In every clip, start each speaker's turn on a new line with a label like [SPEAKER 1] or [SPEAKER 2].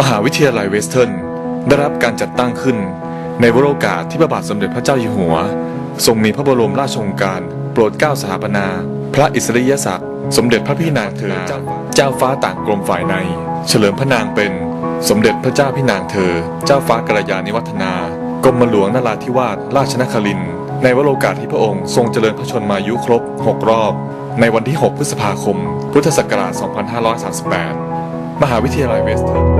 [SPEAKER 1] มหาวิทยาลัยเวสเทิร์นได้รับการจัดตั้งขึ้น ในวโรกาสที่พระบาทสมเด็จพระเจ้าอยู่หัว ทรงมีพระบรมราชโองการ โปรดเกล้าสถาปนา พระอิสริยศักดิ์สมเด็จพระพี่นางเธอ เจ้าฟ้าต่างกรมฝ่ายใน เฉลิมพระนางเป็น สมเด็จพระเจ้าพี่นางเธอ เจ้าฟ้ากรยาณิวัฒนากรมหลวงนราธิวาสราชนคริน ในวโรกาสที่พระองค์ทรงเจริญพระชนมายุครบ 6 รอบ ในวันที่ 6 พฤษภาคม พุทธศักราช 2538 มหาวิทยาลัยเวสเทิร์น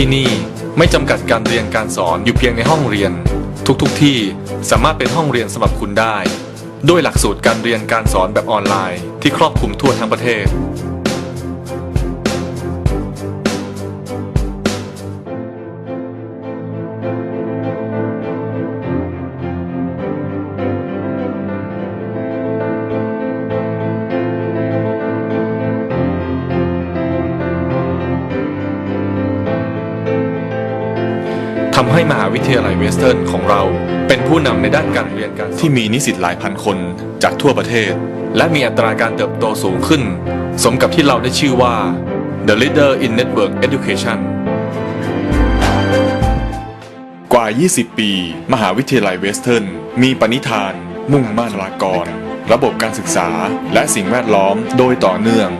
[SPEAKER 1] ที่นี่ไม่จำกัดการเรียนการสอนอยู่เพียงในห้องเรียน ทุกๆทที่สามารถเป็นห้องเรียนสำหรับคุณได้ ด้วยหลักสูตรการเรียนการสอนแบบออนไลน์ที่ครอบคลุมทั่วทั้งประเทศ ทำให้มหาวิทยาลัยเวสเทิร์นของเรา เป็นผู้นำในด้านการเรียนการที่มีนิสิตหลายพันคนจากทั่วประเทศ และมีอัตราการเติบโตสูงขึ้น สมกับที่เราได้ชื่อว่า The Leader in Network Education กว่า 20 ปี มหาวิทยาลัยเวสเทิร์นมีปณิธาน มุ่งมั่นลากร ระบบการศึกษา และสิ่งแวดล้อมโดยต่อเนื่อง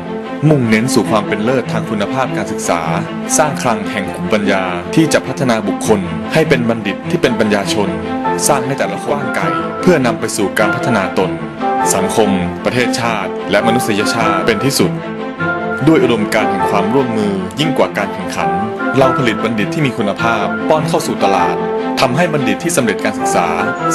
[SPEAKER 1] มุ่งเน้นสู่ความเป็นเลิศทางคุณภาพการศึกษา สร้างคลังแห่งขุมปัญญาที่จะพัฒนาบุคคล ให้เป็นบัณฑิตที่เป็นปัญญาชน สร้างให้แต่ละคนกว้างไกลเพื่อนำไปสู่การพัฒนาตน สังคม ประเทศชาติ และมนุษยชาติเป็นที่สุด ด้วยอุดมการแห่งความร่วมมือยิ่งกว่าการแข่งขัน เราผลิตบัณฑิตที่มีคุณภาพ ป้อนเข้าสู่ตลาดทำให้บัณฑิตที่สำเร็จการศึกษา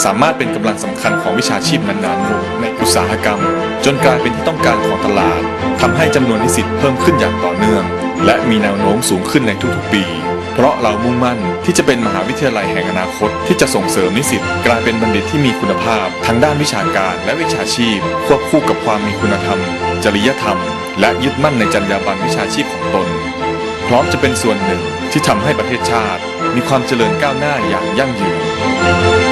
[SPEAKER 1] สามารถเป็นกำลังสำคัญของวิชาชีพนั้นๆ ในอุตสาหกรรม จนกลายเป็นที่ต้องการของตลาดทำให้จำนวนนิสิตเพิ่มขึ้นอย่างต่อเนื่อง และมีแนวโน้มสูงขึ้นในทุกๆ ปี เพราะเรามุ่งมั่นที่จะเป็นมหาวิทยาลัยแห่งอนาคต ที่จะส่งเสริมนิสิตกลายเป็นบัณฑิตที่มีคุณภาพ ทั้งด้านวิชาการและวิชาชีพ ควบคู่กับความมีคุณธรรม จริยธรรม และยึดมั่นในจรรยาบรรณวิชาชีพของตน พร้อมจะเป็นส่วนหนึ่งที่ทำให้ประเทศชาติ มีความเจริญก้าวหน้าอย่างยั่งยืน